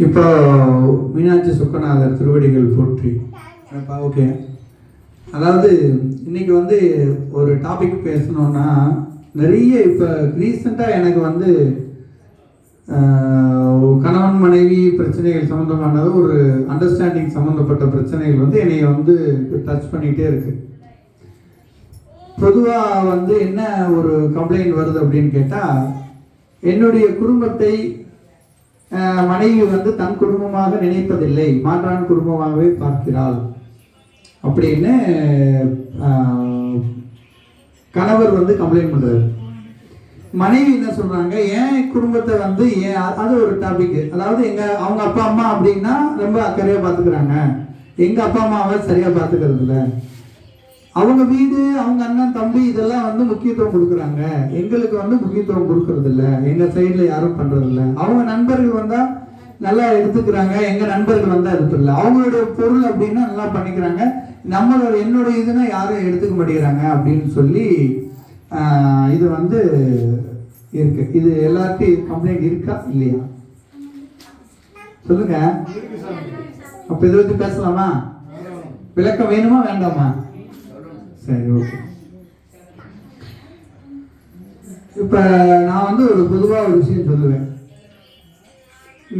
இப்போ மீனாட்சி சுக்கநாதர் திருவடிகள் போற்றி. ஓகே அதாவது இன்னைக்கு வந்து ஒரு டாபிக் பேசணுன்னா நிறைய இப்போ ரீசெண்டாக எனக்கு வந்து கணவன் மனைவி பிரச்சனைகள் சம்மந்தமானது ஒரு அண்டர்ஸ்டாண்டிங் சம்மந்தப்பட்ட பிரச்சனைகள் வந்து என்னை வந்து டச் பண்ணிகிட்டே இருக்கு. பொதுவாக வந்து என்ன ஒரு கம்ப்ளைண்ட் வருது அப்படின்னு கேட்டால் என்னுடைய குடும்பத்தை மனைவி வந்து தன் குடும்பமாக நினைப்பதில்லை. மாற்றான் குடும்பமாகவே பார்க்கிறாள். அப்படின்னு கணவர் வந்து கம்ப்ளைண்ட் பண்றாரு. மனைவி என்ன சொல்றாங்க ஏன் குடும்பத்தை வந்து ஏன் அது ஒரு டாபிக் அதாவது எங்க அவங்க அப்பா அம்மா அப்படின்னா ரொம்ப அக்கறையா பாத்துக்கிறாங்க எங்க அப்பா அம்மாவை சரியா பாத்துக்கிறது இல்லை அவங்க வீடு அவங்க அண்ணன் தம்பி இதெல்லாம் வந்து முக்கியத்துவம் கொடுக்குறாங்க. எங்களுக்கு வந்து முக்கியத்துவம் கொடுக்கறது இல்ல எங்க சைடுல யாரும் பண்றது இல்ல அவங்க நண்பர்கள் வந்தா நல்லா எடுத்துக்கிறாங்க. எங்க நண்பர்கள் வந்தா எடுத்துடல அவங்களுடைய பொருள் அப்படின்னா நல்லா பண்ணிக்கிறாங்க. நம்மளோட என்னோட இதுனா யாரும் எடுத்துக்க மாட்டேங்கிறாங்க அப்படின்னு சொல்லி இது வந்து இருக்கு. இது எல்லார்ட்டையும் கம்ப்ளைண்ட் இருக்கா? இல்லையா? சொல்லுங்க. அப்ப இதை பத்தி பேசலாமா? விளக்கம் வேணுமா? வேண்டாமா? சரி ஓகே இப்ப நான் வந்து ஒரு பொதுவாக ஒரு விஷயம் சொல்லுவேன்.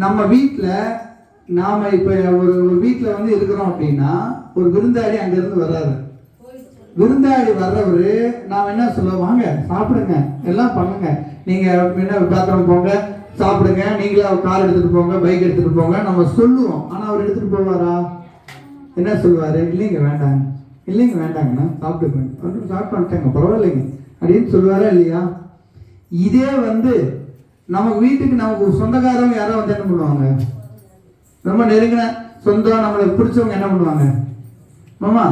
நம்ம வீட்டில் நாம இப்ப ஒரு ஒரு வீட்டில் வந்து இருக்கிறோம் அப்படின்னா ஒரு விருந்தாளி அங்கேருந்து வர்றாரு. விருந்தாளி வர்றவர் நாம் என்ன சொல்லுவோம்? வாங்க சாப்பிடுங்க. எல்லாம் பண்ணுங்க. நீங்க என்ன பாத்திரம் போங்க சாப்பிடுங்க. நீங்களே அவர் கார் எடுத்துட்டு போங்க பைக் எடுத்துட்டு போங்க. நம்ம சொல்லுவோம். ஆனால் அவர் எடுத்துட்டு போவாரா? என்ன சொல்லுவாரு? இல்லைங்க வேண்டாங்க. இல்லைங்க வேண்டாங்கண்ணா சாப்பிட்டுங்க சாப்பிட்டு வந்துட்டாங்க பரவாயில்லைங்க. அப்படின்னு சொல்லுவாரா இல்லையா? இதே வந்து நமக்கு வீட்டுக்கு நமக்கு சொந்தக்காரங்க யாரோ வந்து என்ன பண்ணுவாங்க? ரொம்ப நெருங்கின சொந்தம் நம்மளுக்கு பிடிச்சவங்க என்ன பண்ணுவாங்க? மாமா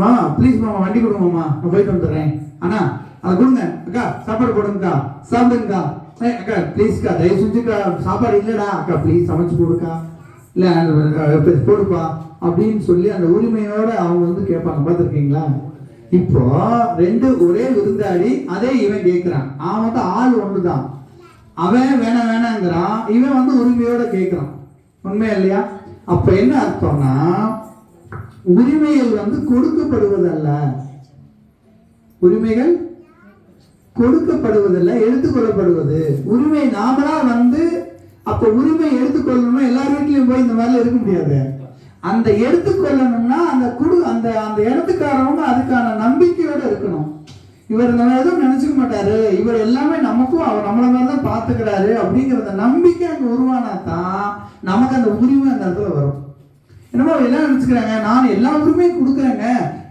மாமா ப்ளீஸ் மாமா வண்டி கொடுங்க மாமா நான் போயிட்டு வந்துடுறேன். அண்ணா அதை கொடுங்க அக்கா சாப்பாடு போடுங்கக்கா சாப்பிடுங்கக்கா. அக்கா ப்ளீஸ்க்கா தயவு செஞ்சுக்கா சாப்பாடு இல்லைடா அக்கா ப்ளீஸ் சமைச்சு கொடுக்கா. இல்லை போடுப்பா. அப்படின்னு சொல்லி அந்த உரிமையோட அவங்க வந்து கேட்பாங்க. பார்த்துருக்கீங்களா? இப்போ ரெண்டு ஒரே விருந்தாளி அதே இவன் கேட்குறான். அவன் வந்து ஆள் ஒன்று தான் அவன் வேணாம் வேணாங்கிறான். இவன் வந்து உரிமையோட கேட்குறான். உண்மை இல்லையா? அப்ப என்ன அர்த்தம்னா உரிமைகள் வந்து கொடுக்கப்படுவதல்ல. உரிமைகள் கொடுக்கப்படுவதல்ல எடுத்துக்கொள்ளப்படுவது. உரிமை நாமளா வந்து அப்ப உரிமை எடுத்துக்கொள்ளணும்னா எல்லார் வீட்லயும் போய் இந்த மாதிரிலாம் இருக்க முடியாது. அந்த எடுத்துக்கொள்ளணும்னா அந்த குடு அந்த அந்த இடத்துக்காரவங்க அதுக்கான நம்பிக்கையோட இருக்கணும். இவர் நம்ம எதுவும் நினைச்சுக்க மாட்டாரு. இவர் எல்லாமே நமக்கும் அவர் நம்மள மாதிரி தான் பார்த்துக்கிறாரு அப்படிங்கிற நம்பிக்கை அங்கே உருவானா தான் நமக்கு அந்த உரிமை அந்த இடத்துல வரும். என்னமோ எல்லாம் நினச்சிக்கிறாங்க? நான் எல்லா உரிமையும் கொடுக்குறேங்க.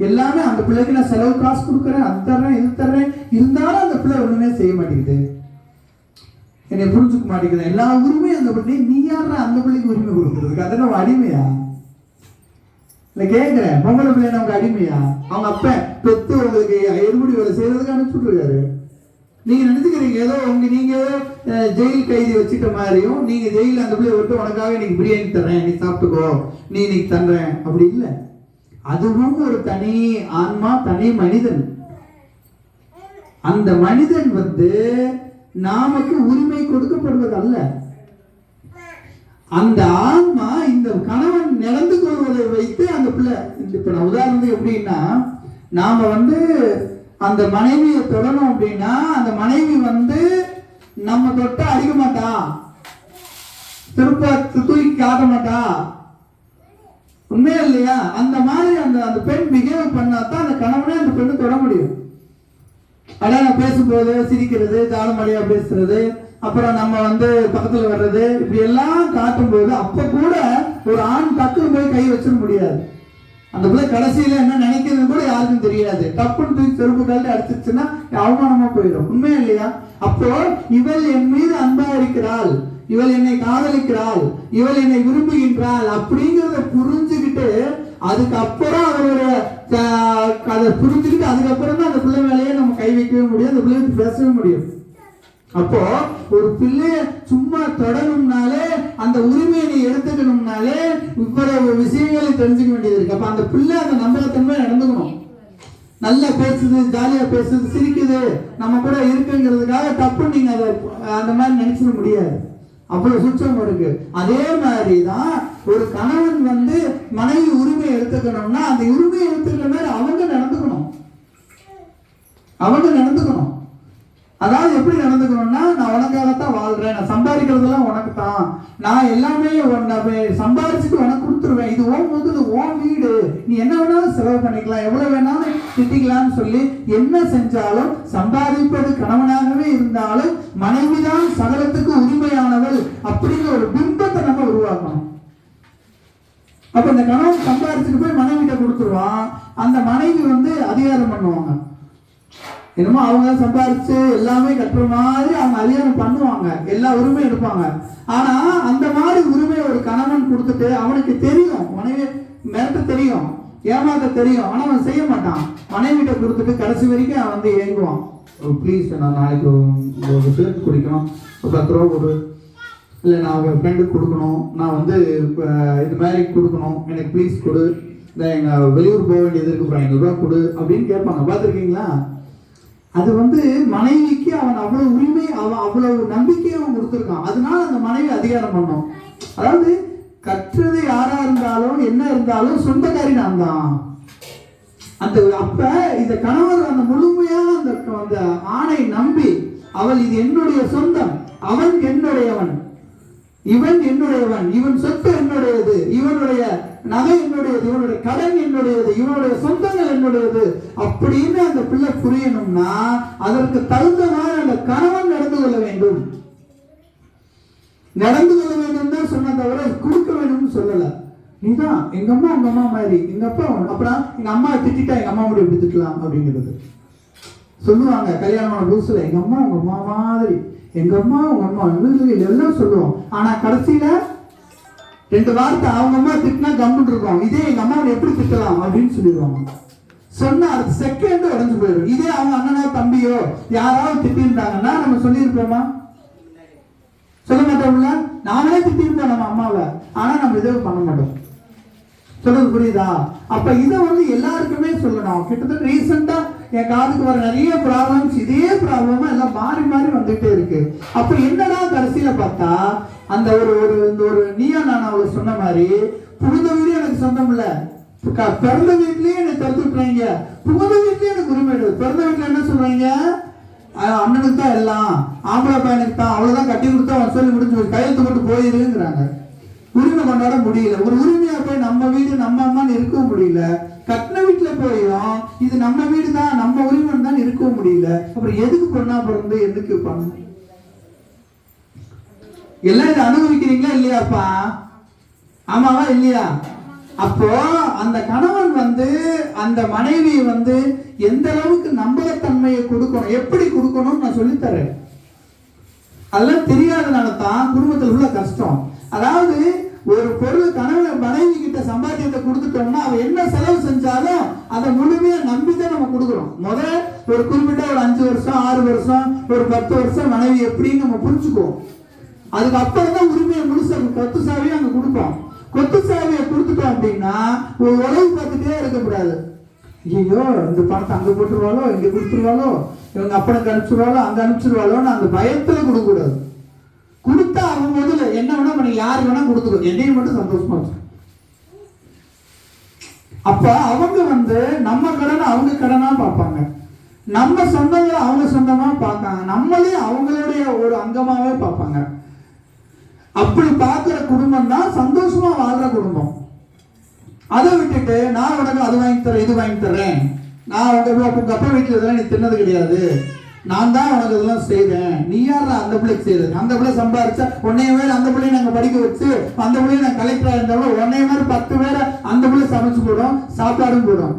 எல்லாமே அந்த பிள்ளைக்கு நான் செலவு காசு கொடுக்குறேன் அது தர்றேன் இது தர்றேன். இருந்தாலும் அந்த பிள்ளை ஒண்ணுமே செய்ய மாட்டேங்குது. என்னை புரிஞ்சுக்க மாட்டேங்குது. எல்லா உரிமையும் அந்த பிள்ளை நீ யாரா அந்த பிள்ளைக்கு உரிமை கொடுக்குறதுக்கு? அதெல்லாம் அடிமையா? இல்லை கேட்குறேன். பொம்பளை பிள்ளை நமக்கு அடிமையா? அவங்க அப்ப பெத்து உங்களுக்கு எடுபடி வேலை செய்யறதுக்கு அனுப்பிச்சுட்ருக்காரு நீங்க நினைச்சுக்கிறீங்க ஏதோ உங்க நீங்க ஏதோ ஜெயில் கைதி வச்சுட்ட மாதிரியும் நீங்க ஜெயில அந்த பிள்ளைய விட்டு உனக்காக இன்னைக்கு பிரியாணி தர்றேன். நீ சாப்பிட்டுக்கோ. நீ இன்னைக்கு தர்றேன். அப்படி இல்லை. அதுவும் ஒரு தனி ஆன்மா தனி மனிதன். அந்த மனிதன் வந்து நாமக்கு உரிமை கொடுக்கப்படுவது அல்ல அந்த ஆன்மா இந்த கணவன் நடந்து கொள்வதை வைத்து அந்த பிள்ளை இப்ப நான் உதாரணத்துக்கு எப்படின்னா நாம வந்து அந்த மனைவியை தொடணும் அப்படின்னா அந்த மனைவி வந்து நம்ம தொட்ட அடிக்க மாட்டா. திருப்ப தூக்கி காட்ட மாட்டா. உண்மையா இல்லையா? அந்த மாதிரி அந்த அந்த பெண் பிஹேவ் பண்ணா தான் அந்த கணவனே அந்த பெண்ணை தொட முடியும். அடையாளம் பேசும்போது சிரிக்கிறது ஜாலமடியா பேசுறது அப்புறம் நம்ம வந்து பக்கத்துல வர்றது இப்படி எல்லாம் காட்டும்போது அப்ப கூட ஒரு ஆண் டக்குன்னு போய் கை வச்சிட முடியாது. அந்த பிள்ளை கடைசியில என்ன நினைக்கிறது கூட யாருக்கும் தெரியாது. டப்புன்னு தூக்கி செருப்பு கழட்டி அடிச்சிருச்சுன்னா அவமானமா போயிடும். உண்மையா இல்லையா? அப்போ இவள் என் மீது அன்பா இருக்கிறாள். இவள் என்னை காதலிக்கிறாள். இவள் என்னை விரும்புகின்றாள் அப்படிங்கிறத புரிஞ்சுக்கிட்டு அதுக்கப்புறம் அவரோட அதை புரிஞ்சுக்கிட்டு அதுக்கப்புறம் தான் அந்த பிள்ளை மேலேயே நம்ம கை வைக்கவே முடியும். அந்த பிள்ளை பேசவே முடியும். அப்போ ஒரு பிள்ளைய சும்மா தொடணும்னாலே அந்த உரிமையை நீ எடுத்துக்கணும்னாலே இவ்வளவு விஷயங்களை தெரிஞ்சுக்க வேண்டியது இருக்கு. அப்ப அந்த பிள்ளை அந்த நம்பகத்தன்மை நடந்துக்கணும். நல்லா பேசுது ஜாலியா பேசுது சிரிக்குது. நம்ம கூட இருக்குங்கிறதுக்காக தப்பு நீங்க அதை அந்த மாதிரி நினைச்சிட முடியாது. அவ்வளவு சூட்சம் இருக்கு. அதே மாதிரி தான் ஒரு கணவன் வந்து மனைவி உரிமை எடுத்துக்கணும்னா அந்த உரிமையை எடுத்துக்கிற மாதிரி அவங்க நடந்துக்கணும். அவங்க நடந்துக்கணும். அதாவது எப்படி நடந்துக்கணும்னா நான் உனக்காகத்தான் வாழ்றேன் நான் சம்பாதிக்கிறதெல்லாம் உனக்கு தான் நான் எல்லாமே உன்னை சம்பாதிச்சுட்டு உனக்கு கொடுத்துருவேன். இது ஓன் முதல் ஓன் வீடு. நீ என்ன வேணாலும் செலவு பண்ணிக்கலாம். எவ்வளவு வேணாலும் திட்டிக்கலாம்னு சொல்லி என்ன செஞ்சாலும் சம்பாதிப்பது கணவனாகவே இருந்தாலும் மனைவிதான் சகலத்துக்கு உரிமையானவள் அப்படிங்கிற ஒரு பிம்பத்தை நம்ம உருவாக்கணும். அப்ப இந்த கணவன் சம்பாதிச்சுட்டு போய் மனைவிட்ட கொடுத்துருவான். அந்த மனைவி வந்து அதிகாரம் பண்ணுவாங்க. என்னமோ அவங்க சம்பாரிச்சு எல்லாமே கட்டுற மாதிரி அவங்க அதிகாரம் பண்ணுவாங்க. எல்லா உரிமையும் எடுப்பாங்க. ஆனா அந்த மாதிரி உரிமை ஒரு கணவன் கொடுத்துட்டு அவனுக்கு தெரியும். மனைவி மிரட்ட தெரியும். ஏமாத்த தெரியும். ஆனா அவன் செய்ய மாட்டான். மனைவிட்ட கொடுத்துட்டு கடைசி வரைக்கும் அவன் வந்து ஏங்குவான். ப்ளீஸ் நான் நாளைக்கு ஒரு- ஒரு சேர்த்து குடிக்கணும். ஒரு பத்து ரூபா கொடு. இல்லை நான் உங்கள் ஃப்ரெண்டுக்கு கொடுக்கணும். நான் வந்து இப்போ இது மாதிரி கொடுக்கணும். எனக்கு ப்ளீஸ் கொடு. இந்த எங்கள் வெளியூர் போக வேண்டியது இருக்கு. ஒரு ஐநூறுரூவா கொடு அப்படின்னு கேட்பாங்க. பார்த்துருக்கீங்களா? அது வந்து மனைவிக்கு அவன் அவ்வளவு உரிமை அவன் அவ்வளவு நம்பிக்கையை அவன் கொடுத்துருக்கான். அதனால அந்த மனைவி அதிகாரம் பண்ணோம். அதாவது கற்றது யாரா இருந்தாலும் என்ன இருந்தாலும் சொந்தக்காரி நான் தான். அந்த அப்ப இந்த கணவர் அந்த முழுமையாக அந்த அந்த ஆணை நம்பி அவள் இது என்னுடைய சொந்தம் அவன் என்னுடையவன். இவன் என்னுடையவன் இவன் சொத்து என்னுடையது இவனுடைய நகை என்னுடையது இவனுடைய கடன் என்னுடையது இவனுடைய சொந்தங்கள் என்னுடையது. அப்படின்னு அந்த பிள்ளை புரியணும்னா அதற்கு தகுந்த மாதிரி அந்த கணவன் நடந்து கொள்ள வேண்டும். நடந்து கொள்ள வேண்டும் தான் சொன்ன தவிர கொடுக்க வேணும்னு சொல்லல. நீதான் எங்க அம்மா உங்க அம்மா மாதிரி. எங்க அப்பா அப்புறம் எங்க அம்மா திட்டிட்டா எங்க அம்மா கூட எப்படி திட்டலாம் அப்படிங்கிறது. சொல்லுவாங்க கல்யாணம் புதுசுல எங்க அம்மா உங்க அம்மா மாதிரி. எங்க அம்மா உங்க அம்மா இது எல்லாம் சொல்லுவோம் ஆனா கடைசியில ரெண்டு வார்த்தை அவங்க அம்மா திட்டினா கம்முன்னு இருக்கும் இதே எங்க அம்மாவை எப்படி திட்டலாம் அப்படின்னு சொல்லிடுவாங்க. சொன்ன அடுத்த செகண்ட் உடஞ்சு போயிடும். இதே அவங்க அண்ணனோ தம்பியோ யாராவது திட்டிருந்தாங்கன்னா நம்ம சொல்லியிருப்போமா? சொல்ல மாட்டோம்ல? நாமளே திட்டிருப்போம் நம்ம அம்மாவை. ஆனா நம்ம இதை பண்ண மாட்டோம். சொல்றது புரியுதா? அப்ப இதை வந்து எல்லாருக்குமே சொல்லணும். கிட்டத்தட்ட ரீசெண்டா என் காதுக்கு வர நிறைய ப்ராப்ளம்ஸ் இதே ப்ராப்ளமா எல்லாம் மாறி மாறி வந்துட்டே இருக்கு. அப்போ என்னடா கடைசியில பார்த்தா அந்த ஒரு ஒரு இந்த ஒரு நீயா நான் அவளை சொன்ன மாதிரி புகுந்த வீடு எனக்கு சொந்தம் இல்ல. பிறந்த வீட்லயே என்னை தடுத்து விட்டுறாங்க. புகுந்த வீட்லயே எனக்கு உரிமை பிறந்த வீட்டுல என்ன சொல்றாங்க? அண்ணனுக்கு தான் எல்லாம். ஆம்பளை பையனுக்கு தான். அவ்வளவுதான் கட்டி கொடுத்தா அவன் சொல்லி முடிஞ்சு கையெழுத்து போட்டு போயிருங்கிறாங்க. உரிமை கொண்டாட முடியல. ஒரு உரிமையா போய் நம்ம வீடு நம்ம அம்மான்னு இருக்கவும் முடியல. கட்டின வீட்டுல போயும் இது நம்ம வீடு தான் நம்ம உரிமை தான் இருக்கவும் முடியல. அப்புறம் எதுக்கு பொண்ணா பிறந்து எதுக்கு பண்ண எல்லாம் இதை அனுபவிக்கிறீங்களா இல்லையாப்பா? ஆமாவா இல்லையா? அப்போ அந்த கணவன் வந்து அந்த மனைவி வந்து எந்த அளவுக்கு நம்பகத்தன்மையை கொடுக்கணும் எப்படி கொடுக்கணும்னு நான் சொல்லித்தரேன். அதெல்லாம் தெரியாதனால தான் குடும்பத்தில் உள்ள கஷ்டம். அதாவது ஒரு பொருள் கணவன் மனைவி கிட்ட சம்பாத்தியத்தை கொடுத்துட்டோம்னா அவ என்ன செலவு செஞ்சாலும் அதை முழுமையா நம்பி தான் நம்ம கொடுக்குறோம். முதல்ல ஒரு குறிப்பிட்ட ஒரு அஞ்சு வருஷம் ஆறு வருஷம் ஒரு பத்து வருஷம் மனைவி எப்படின்னு நம்ம புரிஞ்சுக்குவோம். அதுக்கு அப்புறம் தான் உரிமையை முழுசா கொத்து சாவியை அங்க கொடுப்போம். கொத்து சாவியை கொடுத்துட்டோம் அப்படின்னா ஒரு உழவு பார்த்துட்டே இருக்கக்கூடாது. ஐயோ இந்த பணத்தை அங்க போட்டுருவாளோ இங்க கொடுத்துருவாளோ இவங்க அப்பனுக்கு அனுப்பிச்சிருவாளோ அங்க அனுப்பிச்சிருவாளோன்னு அந்த பயத்துல கொடுக்கக்கூடாது. கொடுத்தா அவங்க முதல்ல என்ன வேணா பண்ணி யாரு வேணா கொடுத்துரும் என்னையும் மட்டும் சந்தோஷமா வச்சு அப்ப அவங்க வந்து நம்ம கடனை அவங்க கடனா பார்ப்பாங்க. நம்ம சொந்தங்களை அவங்க சொந்தமா பார்ப்பாங்க நம்மளே அவங்களுடைய ஒரு அங்கமாவே பார்ப்பாங்க. அப்படி பார்க்குற குடும்பம் தான் சந்தோஷமா வாழ்ற குடும்பம். அதை விட்டுட்டு நான் உனக்கு அது வாங்கி தரேன் இது வாங்கி தரேன். நான் உங்க உங்க அப்பா வீட்டில் இதெல்லாம் நீ தின்னது கிடையாது. நான் தான் உனக்கு இதெல்லாம் செய்றேன் நீ யாரா அந்த பிள்ளைக்கு செய்யறது அந்த பிள்ளை சம்பாரிச்சா உன்னைய மாதிரி அந்த பிள்ளைய நாங்க படிக்க வச்சு அந்த பிள்ளைய நான் கலெக்டரா இருந்தாலும் உன்னைய மாதிரி பத்து பேரை அந்த பிள்ளை சமைச்சு போடும் சாப்பாடும் போடும்.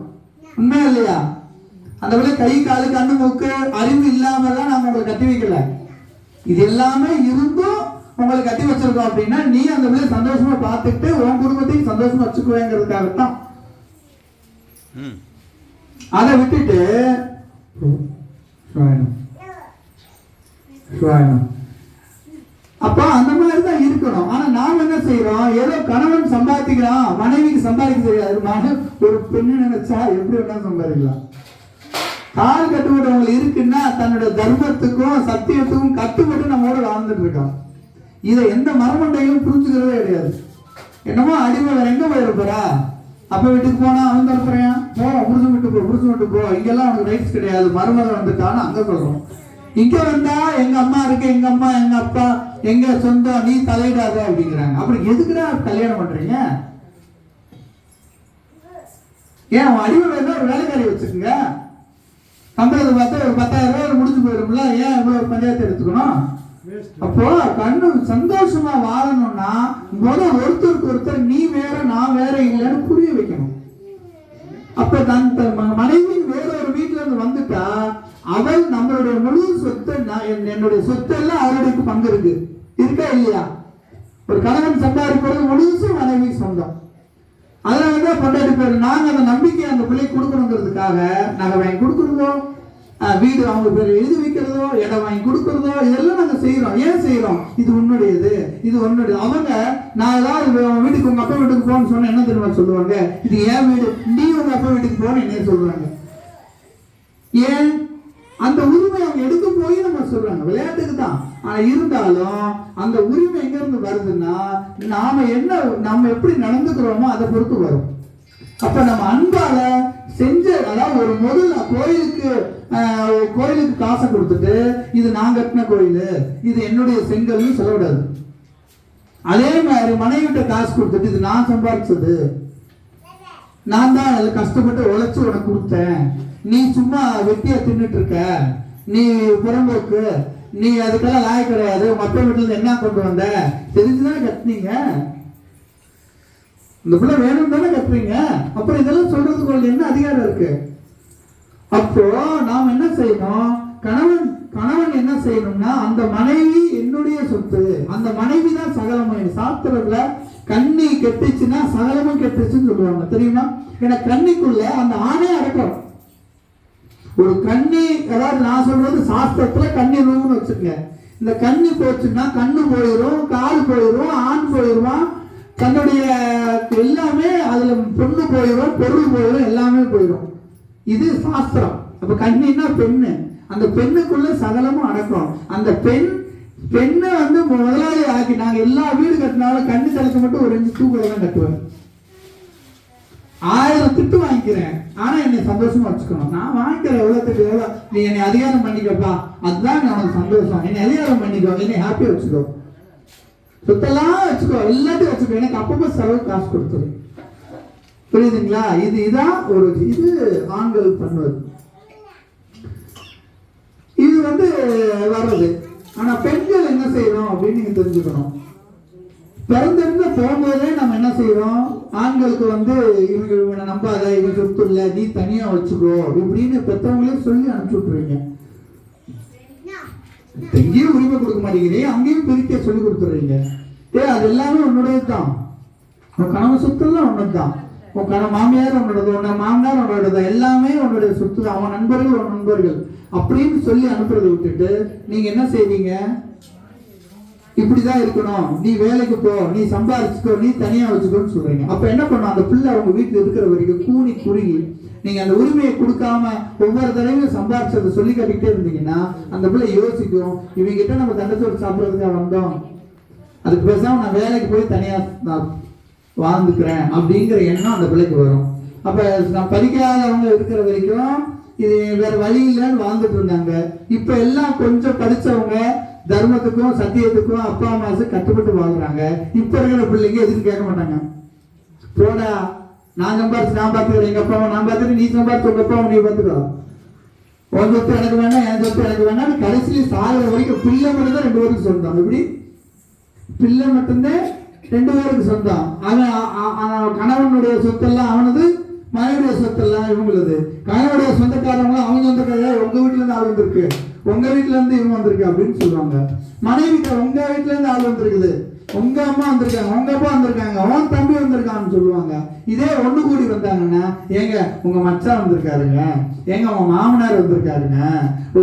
உண்மையா இல்லையா? அந்த பிள்ளை கை காலு கண்ணு மூக்கு அறிவு இல்லாமலாம் நாங்க உங்களை கட்டி வைக்கல. இது எல்லாமே இருந்தும் உங்களை கட்டி வச்சிருக்கோம் அப்படின்னா நீ அந்த பிள்ளைய சந்தோஷமா பார்த்துட்டு உன் குடும்பத்தையும் சந்தோஷமா வச்சுக்குவேங்கிறதுக்காகத்தான். ம். அதை விட்டுட்டு சுவாயனம். சுவாயனம். அப்ப அந்த மாதிரி தான் இருக்கணும். ஆனா நாம என்ன செய்யறோம்? ஏதோ கணவன் சம்பாதிக்கிறான் மனைவிக்கு சம்பாதிக்க தெரியாது. மன ஒரு பெண்ணு நினைச்சா எப்படி வேணா சம்பாதிக்கலாம். கால் கட்டுப்பட்டவங்க இருக்குன்னா தன்னோட தர்மத்துக்கும் சத்தியத்துக்கும் கட்டுப்பட்டு நம்மோட வாழ்ந்துட்டு இருக்கோம். இதை எந்த மரமண்டையும் புரிஞ்சுக்கிறதே கிடையாது. என்னமோ அடிமை வேற எங்க போயிருப்பா? அப்ப வீட்டுக்கு போனா அவன் தரப்புறேன் போ புருஷன் விட்டு போ புருஷன் விட்டு போ. இங்கெல்லாம் அவனுக்கு ரைட்ஸ் கிடையாது. மருமக வந்துட்டான்னு அங்க சொல்றோம். இங்க வந்தா எங்க அம்மா இருக்கு எங்க அம்மா எங்க அப்பா எங்க சொந்தம் நீ தலையிடாத அப்படிங்கிறாங்க. அப்புறம் எதுக்குடா கல்யாணம் பண்றீங்க? ஏன் அவன் அடிமை வேணும் ஒரு வேலைக்காரி வச்சுக்கோங்க. சம்பளத்தை பார்த்தா ஒரு பத்தாயிரம் ரூபாய் முடிஞ்சு போயிரும்ல. ஏன் இவ்வளவு பஞ்சாயத்து எடுத்துக்கணும்? அப்போ கண்ணு சந்தோஷமா வாழணும்னா முத ஒருத்தருக்கு ஒருத்தர் நீ வேற நான் வேற இல்லைன்னு புரிய வைக்கணும். அப்ப தன் தன் மனைவி வேற ஒரு வீட்டுல இருந்து வந்துட்டா அவள் நம்மளுடைய முழு சொத்து நான் என்னுடைய சொத்து எல்லாம் அவருடைய பங்கு இருக்கு. இருக்கா இல்லையா? ஒரு கணவன் சம்பாதிக்கிறது முழுசும் மனைவி சொந்தம். அதனாலதான் கொண்டாடி போயிரு நாங்க அந்த நம்பிக்கை அந்த பிள்ளைக்கு கொடுக்கணுங்கிறதுக்காக நாங்க வாங்கி கொடுக்குறதோ வீடு அவங்க பேர் எழுதி வைக்கிறதோ இடம் வாங்கி கொடுக்கறதோ இதெல்லாம் நாங்கள் செய்கிறோம் ஏன் செய்கிறோம் இது உன்னுடையது. இது உன்னுடைய அவங்க நான் ஏதாவது வீட்டுக்கு உங்கள் அப்பா வீட்டுக்கு போகணும்னு சொன்னால் என்ன தெரியுமா சொல்லுவாங்க? இது ஏன் வீடு. நீ உங்கள் அப்பா வீட்டுக்கு போன்னு என்ன சொல்கிறாங்க ஏன்? அந்த உரிமை அவங்க எடுக்க போய் நம்ம சொல்றாங்க. விளையாட்டுக்கு தான். ஆனா இருந்தாலும் அந்த உரிமை எங்க இருந்து வருதுன்னா நாம என்ன நம்ம எப்படி நடந்துக்கிறோமோ அதை பொறுத்து வரும். அப்ப நம்ம அன்பால செஞ்ச அதாவது ஒரு முதல்ல கோயிலுக்கு கோயிலுக்கு காசை கொடுத்துட்டு இது நான் கட்டின கோயில் இது என்னுடைய செங்கல்னு சொல்லக்கூடாது. அதே மாதிரி மனைவிட்ட காசு கொடுத்துட்டு இது நான் சம்பாதிச்சது நான் தான் அதில் கஷ்டப்பட்டு உழைச்சி உனக்கு கொடுத்தேன். நீ சும்மா வெட்டியா தின்னுட்டு இருக்க. நீ புறம்போக்கு. நீ அதுக்கெல்லாம் லாய கிடையாது. மற்ற வீட்டுல என்ன கொண்டு வந்த? தெரிஞ்சுதானே கத்துனீங்க இந்த பிள்ளை வேணும் தானே கத்துறீங்க அப்புறம் இதெல்லாம் சொல்றதுக்கு உங்களுக்கு என்ன அதிகாரம் இருக்கு? அப்போ நாம் என்ன செய்யணும்? கணவன் கணவன் என்ன செய்யணும்னா அந்த மனைவி என்னுடைய சொத்து. அந்த மனைவி தான் சகலமும். சாஸ்திரத்துல கண்ணி கெட்டுச்சுன்னா சகலமும் கெட்டுச்சுன்னு சொல்லுவாங்க. தெரியுமா? ஏன்னா கண்ணிக்குள்ள அந்த ஆணே அடக்கம். ஒரு கண்ணி அதாவது நான் சொல்றது சாஸ்திரத்துல கண்ணி ரூம்னு வச்சுக்கங்க. இந்த கண்ணி போச்சுன்னா கண்ணு போயிடும் கால் போயிடும் ஆண் போயிடுவான் தன்னுடைய எல்லாமே அதுல பொண்ணு போயிடும் பொருள் போயிடும் எல்லாமே போயிடும் இது சாஸ்திரம். அப்ப கண்ணின்னா பெண்ணு. அந்த பெண்ணுக்குள்ள சகலமும் அடக்கம். அந்த பெண் பெண்ணை வந்து முதலாளி ஆக்கி நாங்க எல்லா வீடு கட்டினாலும் கண்ணு தலைக்கு மட்டும் ஒரு ரெண்டு தூக்குல தான் கட்டுவேன். ஆயிரம் திட்டு வாங்கிக்கிறேன். ஆனா என்னை சந்தோஷமா வச்சுக்கணும். நான் வாங்கிக்கிறேன் எவ்வளவு திட்டு எவ்வளவு நீ என்னை அதிகாரம் பண்ணிக்கப்பா. அதுதான் உனக்கு சந்தோஷம். என்னை அதிகாரம் பண்ணிக்கோ. என்னை ஹாப்பியா வச்சுக்கோ. சொத்தெல்லாம் வச்சுக்கோ எல்லாத்தையும் வச்சுக்கோ. எனக்கு அப்பப்போ செலவு காசு கொடுத்துரு. புரியுதுங்களா? இது இதான் ஒரு இது ஆண்கள் பண்ணுவது. இது வந்து வர்றது. ஆனா பெண்கள் என்ன செய்யணும் அப்படின்னு நீங்க தெரிஞ்சுக்கணும். பிறந்திருந்த போகும்போதே நம்ம என்ன செய்யறோம்? ஆண்களுக்கு வந்து இவங்க இவனை நம்பாத இவன் சொத்து இல்லை நீ தனியா வச்சுக்கோ இப்படின்னு பெற்றவங்களே சொல்லி அனுப்பிச்சு விட்ருவீங்க எங்கேயும் உரிமை கொடுக்க மாட்டேங்கிறீங்க. அங்கேயும் பிரிக்க சொல்லி கொடுத்துறீங்க. ஏ அது எல்லாமே உன்னுடையது தான் உன் கணவன் சொத்து உன்னது தான் உன் கணவன் மாமியார் உன்னோடது உன்ன மாமனார் உன்னோடது எல்லாமே உன்னுடைய சொத்து தான் அவன் நண்பர்கள் உன் நண்பர்கள். அப்படின்னு சொல்லி அனுப்புறதை விட்டுட்டு நீங்க என்ன செய்வீங்க? இப்படிதான் இருக்கணும். நீ வேலைக்கு போ நீ சம்பாதிச்சுக்கோ நீ தனியா வச்சுக்கோன்னு சொல்றீங்க. அப்ப என்ன பண்ணும்? அந்த பிள்ளை அவங்க வீட்டுல இருக்கிற வரைக்கும் கூனி குறுகி நீங்க அந்த உரிமையை கொடுக்காம ஒவ்வொரு தடவையும் சம்பாதிச்சதை சொல்லி காட்டிக்கிட்டே இருந்தீங்கன்னா அந்த பிள்ளை யோசிக்கும் இவங்க கிட்ட நம்ம தண்டச்சோறு சாப்பிடறதுக்காக வந்தோம். அதுக்கு பேசாம நான் வேலைக்கு போய் தனியா நான் வாழ்ந்துக்கிறேன் அப்படிங்கிற எண்ணம் அந்த பிள்ளைக்கு வரும். அப்ப நான் படிக்காதவங்க இருக்கிற வரைக்கும் இது வேற வழி இல்லைன்னு வாழ்ந்துட்டு இருந்தாங்க. இப்ப எல்லாம் கொஞ்சம் படிச்சவங்க தர்மத்துக்கும் சத்தியத்துக்கும் அப்பா அம்மாசு கட்டுப்பட்டு வாழ்றாங்க. இப்ப இருக்கிற பிள்ளைங்க எதுவும் கேட்க மாட்டாங்க? போடா நான் சம்பாரிச்சு நான் பார்த்துக்கிறேன். எங்க அப்பாவை நான் பார்த்துட்டு நீ சம்பாரிச்சு உங்க அப்பாவை நீ பார்த்துக்கோ உன் சொத்து எனக்கு வேணாம் என் சொத்து எனக்கு வேணாம். கடைசியில் சாகிற வரைக்கும் பிள்ளை மட்டும் தான் ரெண்டு பேருக்கு சொந்தம். எப்படி? பிள்ளை மட்டும்தான் ரெண்டு பேருக்கு சொந்தம். அவன் கணவனுடைய சொத்தெல்லாம் அவனது மனைவிடைய சொத்தெல்லாம் இவங்களது. கணவனுடைய சொந்தக்காரங்களும் அவங்க சொந்தக்காரங்க. உங்க வீட்டுல இருந்து ஆள் வந்திருக்கு. உங்க வீட்டுல இருந்து இவங்க வந்திருக்கு அப்படின்னு சொல்லுவாங்க. மனைவி உங்க வீட்டுல இருந்து ஆள் வந்திருக்குது. உங்க அம்மா வந்திருக்காங்க உங்க அப்பா வந்திருக்காங்க அவன் தம்பி வந்திருக்கான்னு சொல்லுவாங்க. இதே ஒண்ணு கூடி வந்தாங்கன்னா ஏங்க உங்க மச்சான் வந்திருக்காருங்க ஏங்க உங்க மாமனார் வந்திருக்காருங்க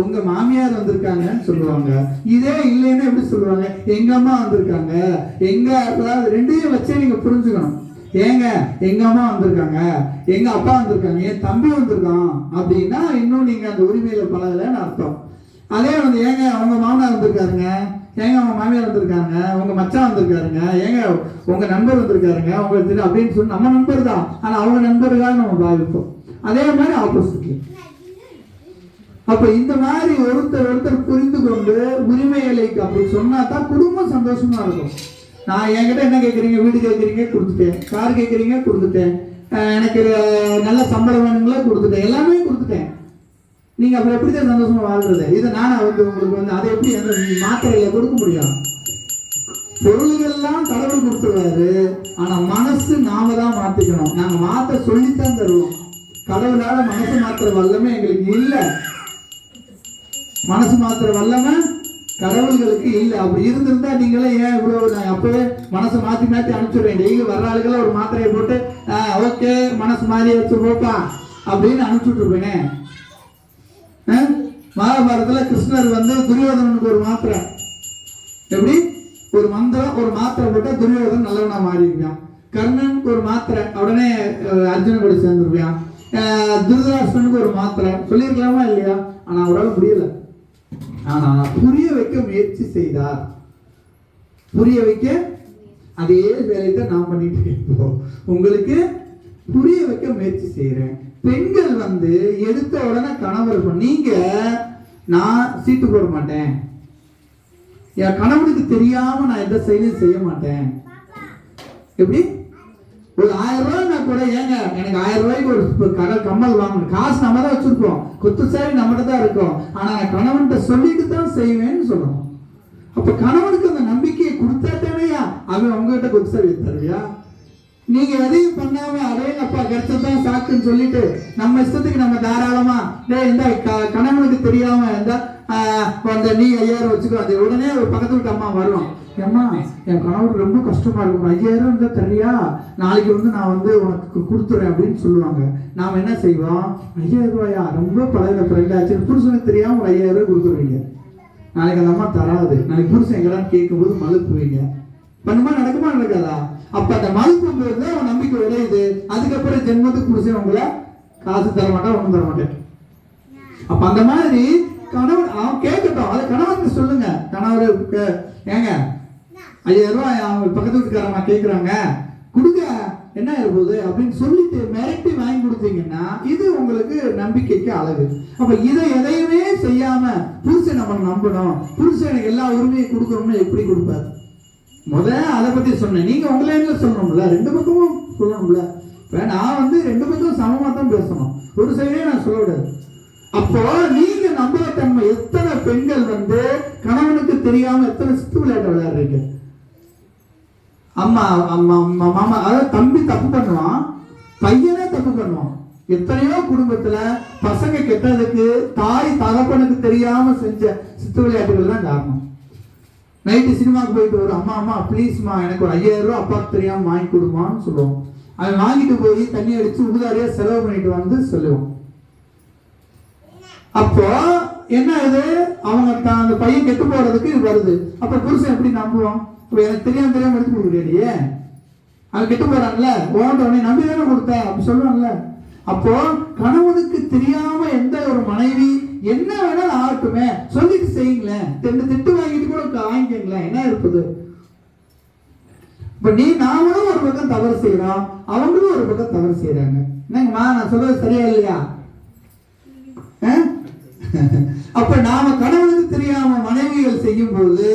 உங்க மாமியார் வந்திருக்காங்கன்னு சொல்லுவாங்க. இதே இல்லைன்னு எப்படி சொல்லுவாங்க? எங்க அம்மா வந்திருக்காங்க. எங்க அதாவது ரெண்டையும் வச்சே நீங்க புரிஞ்சுக்கணும். ஏங்க எங்க அம்மா வந்திருக்காங்க எங்க அப்பா வந்திருக்காங்க என் தம்பி வந்திருக்கான் அப்படின்னா இன்னும் நீங்க அந்த உரிமையில பழகலைன்னு அர்த்தம். அதே வந்து ஏங்க அவங்க மாமனார் வந்திருக்காருங்க ஏங்க அவங்க மாமியார் வந்திருக்காங்க உங்க மச்சான் வந்திருக்காருங்க ஏங்க உங்க நண்பர் வந்திருக்காருங்க உங்களுக்கு தெரியும் அப்படின்னு சொல்லி நம்ம நண்பர் தான். ஆனா அவங்க நண்பர்களாக நம்ம பாவிப்போம். அதே மாதிரி ஆப்போசிட்ல அப்ப இந்த மாதிரி ஒருத்தர் ஒருத்தர் புரிந்து கொண்டு உரிமைகளை அப்படி சொன்னா தான் குடும்பம் சந்தோஷமா இருக்கும். நான் என்கிட்ட என்ன கேட்குறீங்க வீடு கேட்குறீங்க கொடுத்துட்டேன். கார் கேட்குறீங்க கொடுத்துட்டேன். எனக்கு நல்ல சம்பளம் வேணுங்களா? கொடுத்துட்டேன். எல்லாமே கொடுத்துட்டேன். நீங்க அப்புறம் எப்படி தான் சந்தோஷமா வாழ்றது? இதை நான் வந்து உங்களுக்கு வந்து அதை எப்படி அந்த மாத்திரையில கொடுக்க முடியும்? பொருள்கள்லாம் கடவுள் கொடுத்துருவாரு. ஆனா மனசு நாம தான் மாத்திக்கணும். நாங்க மாத்த சொல்லித்தான் தருவோம். கடவுளால மனசு மாத்திர வல்லமை எங்களுக்கு இல்லை. மனசு மாத்திர வல்லமை கடவுள்களுக்கு இல்லை. அப்படி இருந்திருந்தா நீங்களே ஏன் இவ்வளோ நான் அப்பவே மனசு மாத்தி மாத்தி அனுப்பிச்சுடுவேன் டெய்லி வர்ற ஆளுகளை ஒரு மாத்திரையை போட்டு ஓகே மனசு மாறி வச்சு போப்பா அப்படின்னு அனுப்பிச்சுட்டு இருப்பேனே மகாபாரதத்தில் கிருஷ்ணர் வந்து துரியோதனனுக்கு ஒரு மாத்திரை. எப்படி? ஒரு மந்திரம் ஒரு மாத்திரை போட்டால் துரியோதன் நல்லவனா மாறியிருக்கான். கர்ணனுக்கு ஒரு மாத்திரை உடனே அர்ஜுனன் கூட சேர்ந்துருவான் அஹ், ஒரு மாத்திரை. சொல்லியிருக்கலாமா இல்லையா? ஆனால் அவரால் முடியலை. ஆனால் புரிய வைக்க முயற்சி செய்தார். புரிய வைக்க அதே வேலையை தான் நான் பண்ணிட்டு இருக்கோம் உங்களுக்கு புரிய வைக்க முயற்சி செய்கிறேன் பெண்கள் வந்து எடுத்த உடனே கணவர் நீங்க நான் சீட்டு போட மாட்டேன். என் கணவனுக்கு தெரியாம நான் எந்த செயலையும் செய்ய மாட்டேன். எப்படி? ஒரு ஆயிரம் ரூபாய்னா கூட ஏங்க எனக்கு ஆயிரம் ரூபாய்க்கு ஒரு கடல் கம்மல் வாங்கணும். காசு நம்ம தான் வச்சிருப்போம். கொத்து சாவி நம்மகிட்ட தான் இருக்கும். ஆனா நான் கணவன்கிட்ட சொல்லிட்டு தான் செய்வேன்னு சொல்லணும். அப்ப கணவனுக்கு அந்த நம்பிக்கையை கொடுத்தா தானேயா? அவன் உங்ககிட்ட கொத்து சாவி தருவியா? நீங்க எதையும் பண்ணாம அடேங்கப்பா கிடைச்சதுதான் சாக்குன்னு சொல்லிட்டு நம்ம இஷ்டத்துக்கு நம்ம தாராளமா டே இந்த க- கணவனுக்கு தெரியாம இருந்தா அந்த நீ ஐயாயிரம் வச்சுக்கோ. அது உடனே ஒரு பக்கத்து வீட்டு அம்மா வரும் ஏம்மா என் கணவருக்கு ரொம்ப கஷ்டமா இருக்கும். ஐயாயிரம் இருந்தா தெரியா நாளைக்கு வந்து நான் வந்து உனக்கு கொடுத்துறேன் அப்படின்னு சொல்லுவாங்க. நாம என்ன செய்வோம்? ஐயாயிரம் ரூபாயா? ரொம்ப பழகின ஃப்ரெண்ட் ஆச்சு. புருஷனுக்கு தெரியாம ஒரு ஐயாயிரம் ரூபாய் கொடுத்துருவீங்க நாளைக்கு அந்த அம்மா தராது. நாளைக்கு புருஷன் எங்கடான்னு கேட்கும்போது மழுப்புவீங்க. பண்ணுமா? நடக்குமா? நடக்காதா? அப்ப அந்த மலுப்பும் போது அவன் நம்பிக்கை விளையுது. அதுக்கப்புறம் ஜென்மத்துக்கு முடிச்சு உங்களை காசு தர மாட்டான் ஒன்றும் தர மாட்டேன். அப்ப அந்த மாதிரி கணவன் அவன் கேட்கட்டும் அதை கணவன் சொல்லுங்க. கணவர் ஏங்க ஐயாயிரம் ரூபாய் அவங்க பக்கத்து வீட்டுக்காரம்மா கேட்குறாங்க கொடுங்க என்ன இருப்போது அப்படின்னு சொல்லிட்டு மிரட்டி வாங்கி கொடுத்தீங்கன்னா இது உங்களுக்கு நம்பிக்கைக்கு அழகு அப்ப இதை எதையுமே செய்யாம புருஷன் நம்ம நம்பணும். புருஷன் எனக்கு எல்லா உரிமையும் கொடுக்கணும்னு எப்படி கொடுப்பாரு? முத அதை பத்தி சொன்னேன். நீங்க உங்களே என்ன சொல்லணும்ல. ரெண்டு பக்கமும் சொல்லணும்ல. இப்போ நான் வந்து ரெண்டு பக்கம் சமமாக தான் பேசணும். ஒரு சைடே நான் சொல்லக்கூடாது அப்போ நீங்க நம்பகத்தன்மை எத்தனை பெண்கள் வந்து கணவனுக்கு தெரியாம எத்தனை சித்து விளையாட்டு விளையாடுறீங்க? அம்மா அம்மா அம்மா மாமா அதாவது தம்பி தப்பு பண்ணுவான். பையனே தப்பு பண்ணுவான். எத்தனையோ குடும்பத்துல பசங்க கெட்டதுக்கு தாய் தகப்பனுக்கு தெரியாம செஞ்ச சித்து விளையாட்டுகள் தான் காரணம். நைட்டு சினிமாக்கு போயிட்டு வரும் அம்மா அம்மா ப்ளீஸ்மா எனக்கு ஒரு ஐயாயிரம் ரூபா அப்பாவுக்கு தெரியாமல் வாங்கி கொடுமான்னு சொல்லுவோம். அதை வாங்கிட்டு போய் தண்ணி அடிச்சு உதாரியா செலவு பண்ணிட்டு வந்து சொல்லுவோம். அப்போ என்ன இது அவங்க தான் அந்த பையன் கெட்டு போறதுக்கு வருது. அப்ப புருஷன் எப்படி நம்புவான்? அப்ப எனக்கு தெரியாம தெரியாம எடுத்து கொடுக்குறியே அவன் கெட்டு போறான்ல. ஓட்ட உடனே நம்பி தானே கொடுத்த? அப்படி சொல்லுவான்ல. அப்போ கணவனுக்கு தெரியாம எந்த ஒரு மனைவி என்ன வேணாலும் ஆகட்டுமே சொல்லிட்டு செய்யுங்களேன். ரெண்டு திட்டு வாங்கிட்டு கூட வாங்கிக்கங்களேன். என்ன இருப்பது இப்ப நீ நாமளும் ஒரு பக்கம் தவறு செய்யறோம் அவங்களும் ஒரு பக்கம் தவறு செய்யறாங்க என்னங்கம்மா நான் சொல்றது சரியா இல்லையா? அப்ப நாம கணவனுக்கு தெரியாம மனைவிகள் செய்யும் போது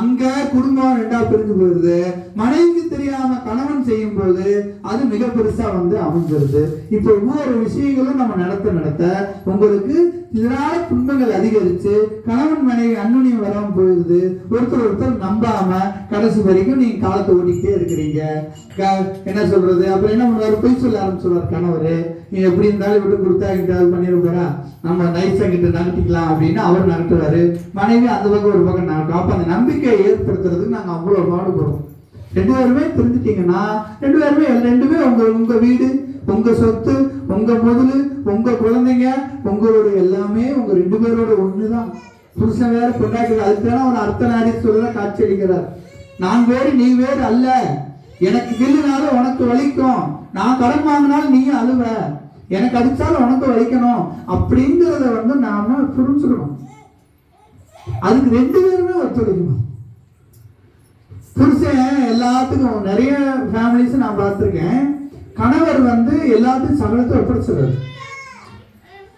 அங்க குடும்பம் ரெண்டா பிரிஞ்சு போயிருது. மனைவிக்கு தெரியாம கணவன் செய்யும் போது அது மிக பெருசா வந்து அமைஞ்சிருது. இப்ப ஒவ்வொரு விஷயங்களும் நம்ம நடத்த நடத்த உங்களுக்கு இதனால துன்பங்கள் அதிகரிச்சு கணவன் மனைவி அன்னுனியம் வராம போயிருது. ஒருத்தர் ஒருத்தர் நம்பாம கடைசி வரைக்கும் நீங்க காலத்தை ஓட்டிக்கிட்டே இருக்கிறீங்க. என்ன சொல்றது? அப்புறம் என்ன பண்ணுவாரு? பொய் சொல்ல ஆரம்பிச்சுவார் கணவர். நீ எப்படி இருந்தாலும் விட்டு கொடுத்தா கிட்ட அது பண்ணிருப்பாரா? நம்ம நைஸா கிட்ட நகட்டிக்கலாம் அப்படின்னு அவர் நகட்டுவாரு மனைவி அந்த பக்கம் ஒரு பக்கம் நகட்டும் அப்ப அந்த நம்பிக்கையை ஏற்படுத்துறதுக்கு நாங்க அவ்வளவு பாடுபடுறோம். ரெண்டு பேருமே தெரிஞ்சிட்டீங்கன்னா ரெண்டு பேருமே ரெண்டுமே உங்க உங்க வீடு உங்க சொத்து உங்க முதலு உங்க குழந்தைங்க உங்களுடைய எல்லாமே உங்க ரெண்டு பேரோட ஒண்ணுதான். புருஷன் வேற பொண்டாட்டி அதுக்கு தானே ஒரு அர்த்த நாடி சொல்ல காட்சி அளிக்கிறார். நான் வேறு நீ வேறு அல்ல. எனக்கு கில்லுனாலும் உனக்கு வலிக்கும். நான் கடன் வாங்கினாலும் நீ அழுவ. எனக்கு அடிச்சாலும் உனக்கு வலிக்கணும். அப்படிங்கிறத வந்து நாம புரிஞ்சுக்கணும். அதுக்கு ரெண்டு பேருமே ஒத்துழைக்கணும். புருஷன் எல்லாத்துக்கும் நிறைய ஃபேமிலிஸ் நான் பார்த்துருக்கேன். கணவர் வந்து எல்லாத்தையும் சகலத்தையும் ஒப்படைச்சிடுறாரு.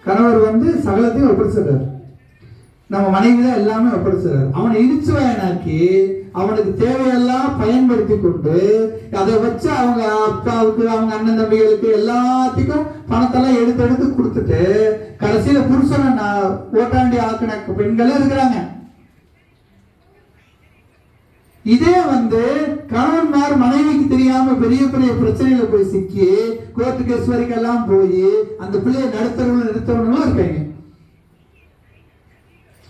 கணவர் வந்து சகலத்தையும் ஒப்படைச்சிடுறாரு. நம்ம மனைவி தான் எல்லாமே ஒப்படைச்சிடுறாரு. அவனை இடிச்சு வயனாக்கி அவனுக்கு தேவையெல்லாம் பயன்படுத்தி கொண்டு அதை வச்சு அவங்க அப்பாவுக்கு அவங்க அண்ணன் தம்பிகளுக்கு எல்லாத்துக்கும் பணத்தெல்லாம் எடுத்து எடுத்து கொடுத்துட்டு கடைசியில புருஷனை நான் ஓட்டாண்டி ஆக்கின பெண்களும் இருக்கிறாங்க. இதே வந்து கணவன்மார் மனைவிக்கு தெரியாம பெரிய பெரிய பிரச்சனையில போய் சிக்கி கோர்ட்டு கேஸ் வரைக்கும் எல்லாம் போய் அந்த பிள்ளையை நடுத்தரவுல நிறுத்தவனும் இருக்காங்க.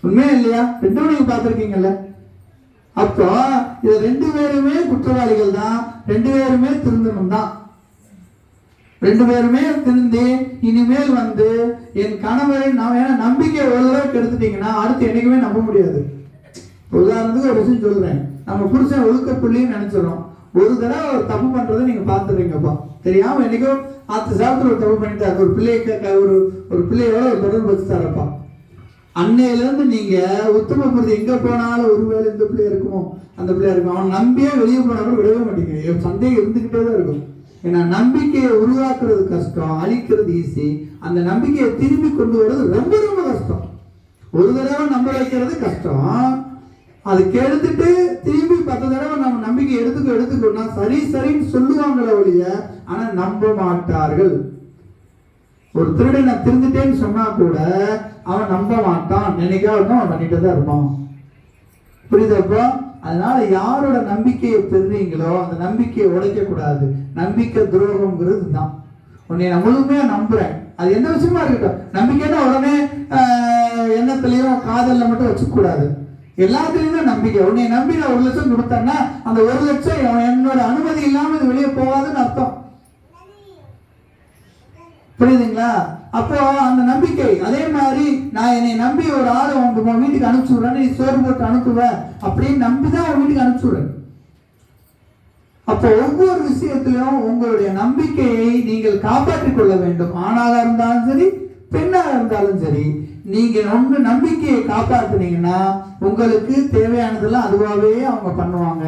உண்மையா இல்லையா? ரெண்டும் நீங்க பார்த்துருக்கீங்கல்ல? அப்போ இது ரெண்டு பேருமே குற்றவாளிகள் தான். ரெண்டு பேருமே திருந்தணும் தான். ரெண்டு பேருமே திருந்தி இனிமேல் வந்து என் கணவரை நான் ஏன்னா நம்பிக்கை ஒரு தடவை அடுத்து என்னைக்குமே நம்ப முடியாது. உதாரணத்துக்கு ஒரு விஷயம் சொல்றேன். நம்ம புருஷன் ஒழுக்க புள்ளின்னு நினைச்சிடறோம். ஒரு தடவை ஒரு தப்பு பண்றதை நீங்க பாத்துறீங்கப்பா தெரியாம என்னைக்கோ ஆத்து சாப்பிட்டு ஒரு தப்பு பண்ணிட்டாரு. ஒரு பிள்ளைய ஒரு ஒரு பிள்ளையோட ஒரு தொடர்பு வச்சுட்டாரப்பா. அன்னையிலேருந்து இருந்து நீங்க எங்கே எங்க போனாலும் ஒருவேளை இந்த பிள்ளை இருக்குமோ? அந்த பிள்ளையா இருக்கும். அவன் நம்பியே வெளியே போனாலும் விடவே மாட்டேங்குது. சந்தேகம் இருந்துகிட்டே தான் இருக்கும். ஏன்னா நம்பிக்கையை உருவாக்குறது கஷ்டம் அழிக்கிறது ஈஸி அந்த நம்பிக்கையை திரும்பி கொண்டு வர்றது ரொம்ப ரொம்ப கஷ்டம். ஒரு தடவை நம்ப வைக்கிறது கஷ்டம். அது கெடுத்துட்டு திரும்பி பத்து தடவை நம்ம நம்பிக்கை எடுத்துக்க எடுத்துக்கோனா சரி சரின்னு சொல்லுவாங்களே ஒழிய ஆனா நம்ப மாட்டார்கள். ஒரு திருடனை நான் திருந்துட்டேன்னு சொன்னா கூட அவன் நம்ப மாட்டான். நினைக்காவது அவன் பண்ணிட்டு தான் இருப்பான். புரியுதப்போ அதனால யாரோட நம்பிக்கையை பெறுறீங்களோ அந்த நம்பிக்கையை உடைக்க கூடாது. நம்பிக்கை துரோகம்ங்கிறது தான். உன்னை நான் முழுமையா நம்புறேன். அது என்ன விஷயமா இருக்கட்டும். நம்பிக்கைன்னா உடனே எண்ணத்துலயும் காதல்ல மட்டும் வச்சுக்கூடாது எல்லாத்துலயுமே நம்பிக்கை. உன்னை நம்பி நான் ஒரு லட்சம் கொடுத்தேன்னா அந்த ஒரு லட்சம் என்னோட அனுமதி இல்லாம இது வெளியே போகாதுன்னு அர்த்தம். புரியுதுங்களா? அப்போ அந்த நம்பிக்கை அதே மாதிரி நான் என்னை நம்பி ஒரு ஆளை உங்க உன் வீட்டுக்கு அனுப்பிச்சு விடுறேன் நீ சோறு போட்டு அனுப்புவ அப்படின்னு நம்பி தான் உன் வீட்டுக்கு அனுப்பிச்சு விடுறேன் அப்போ ஒவ்வொரு விஷயத்திலும் உங்களுடைய நம்பிக்கையை நீங்கள் காப்பாற்றிக் கொள்ள வேண்டும். ஆணாக இருந்தாலும் சரி பெண்ணாக இருந்தாலும் சரி நீங்க ஒன்று நம்பிக்கையை காப்பாத்துனீங்கன்னா உங்களுக்கு தேவையானதெல்லாம் அதுவாகவே அவங்க பண்ணுவாங்க.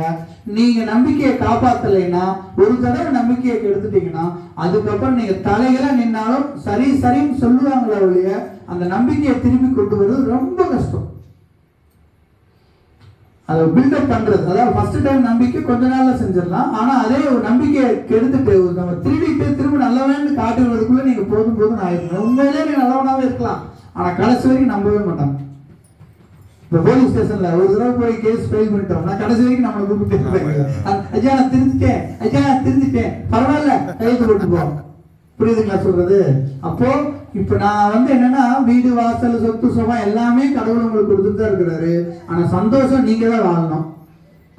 நீங்க நம்பிக்கையை காப்பாத்தலைன்னா ஒரு தடவை நம்பிக்கையை கெடுத்துட்டீங்கன்னா அதுக்கப்புறம் நீங்க தலைகளை நின்னாலும் சரி சரின்னு சொல்லுவாங்களே ஒழிய அந்த நம்பிக்கையை திருப்பி கொண்டு வர்றது ரொம்ப கஷ்டம். அதை பில்டப் பண்றது. அதாவது ஃபர்ஸ்ட் டைம் நம்பிக்கை கொஞ்ச நாள்ல செஞ்சிடலாம். ஆனா அதே ஒரு நம்பிக்கையை கெடுத்துட்டு நம்ம திருடிட்டு திரும்ப நல்லவன்னு காட்டுறதுக்குள்ள நீங்க போதும் போதும் ஆயிரும் உண்மையிலே நீங்க நல்லவனாவே இருக்கலாம். ஆனா கடைசி வரைக்கும் நம்பவே மாட்டாங்க இப்போ போலீஸ் ஸ்டேஷன்ல ஒரு தடவை போய் கேஸ் ஃபைல் பண்ணிட்டோம்னா கடைசி வரைக்கும் நம்மளை கூப்பிட்டு ஐயா நான் திருந்திட்டேன் ஐயா நான் திருந்திட்டேன் பரவாயில்ல கையெழுத்து போட்டு புரியுதுங்களா சொல்றது? அப்போ இப்ப நான் வந்து என்னன்னா வீடு வாசல் சொத்து சுகம் எல்லாமே கடவுள் உங்களுக்கு கொடுத்துட்டு தான் இருக்கிறாரு. ஆனா சந்தோஷம் நீங்க தான் வாழணும்.